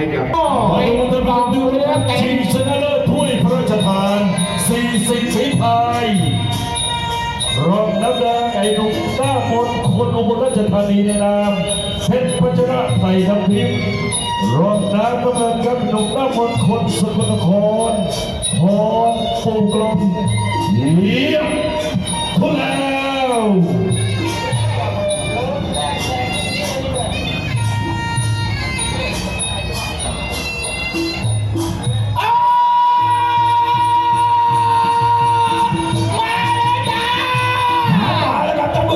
ให้กับโอ้ยมันบอกอยู่แล้วแต่ชิงชนะเลิศถ้วยพระราชทาน40ฝีพายรองน้ำแดงไอ้หนุ่มหน้ามนคนอุบลราชธานีในนามเพชรพัชระไทยน้ำทิพย์รองน้ำน้ำเงินครับหนุ่มหน้ามนคนสกลนครพรปูกลมเยี่ยมทุกแล้ว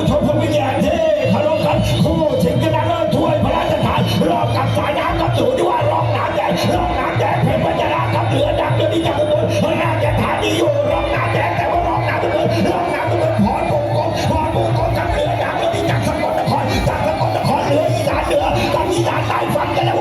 แล้วครับท่านผู้ชมผู้มีเกียรติที่เคารพครับคู่ชิงชนะเลิศถ้วยพระราชทานรอบกับสายน้ำกับสูที่ว่ารองน้ำแดงรองน้ำแดงเพชรพัชรากับเหลือดังเดือดที่จากอุบลน่าจะทานดีอยู่รองน้ำแดงแต่ว่ารองน้ำทุกคนรองน้ำทุกคนพรบุกกงพรบุกกงกับเหลือดังเดือดที่จากสกลนครจากสกลนครเหลืออีสานเหนือกับอีสานใต้ฟังกันแล้ว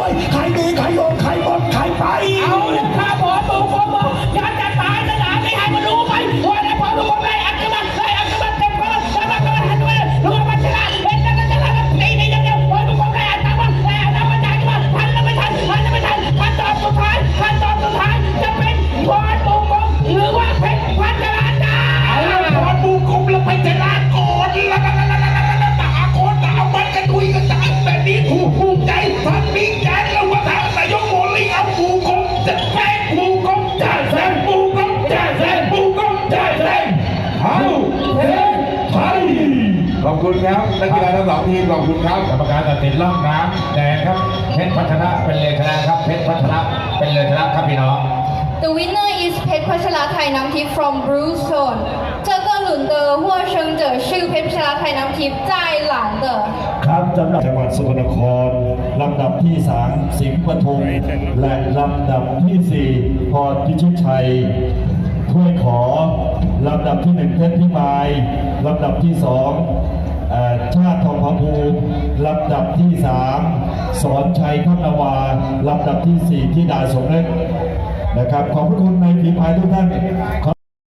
ขาเทไทยขอบคุณครับนักกีฬาทั้งสองทีมขอบคุณครับกรรมการตัดสินล่องน้ำแดงครับเพชรพัฒนาเป็นเลยชนะครับเพชรพัฒนาเป็นเลยชนะครับพี่น้อง The winner is เพชรพัชราไทยน้ำทิพย์ from Blue Zone เจ้าตัวหลุนเดอหัวเชิงเจอชื่อเพชรพัชราไทยน้ำทิพย์ใจหลานเดอครับรับจังหวัดสุพรรณครลำดับที่ 3 สิงห์ปทุมและลำดับที่ 4 พรพิชิตชัย ถ้วยขอลำดับที่หนึ่งเพชรพิมายลำดับที่สองอชาติทองพภูมิลำดับที่สามสอนชัยทัพนาวาลำดับที่สี่ที่ดาสมเล็กนะครับ ขอบพระคุณในฝีพายทุกท่าน